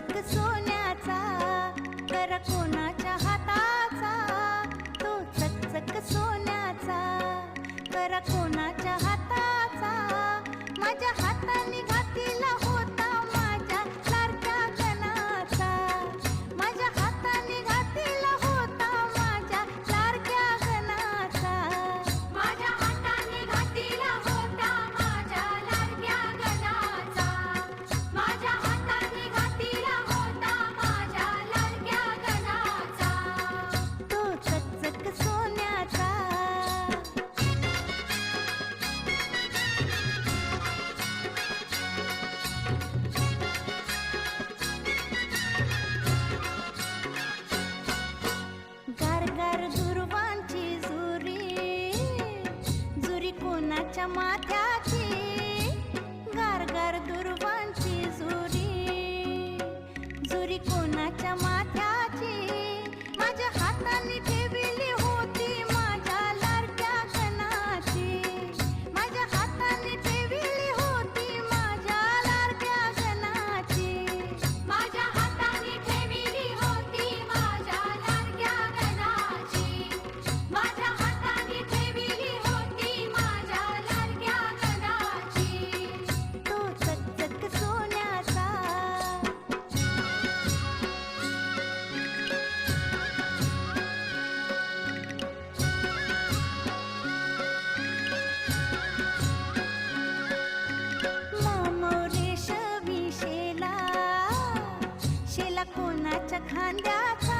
चकचक सोन्याचा तर कोणाच्या कोणाच्या कोणाच्या खांद्याचा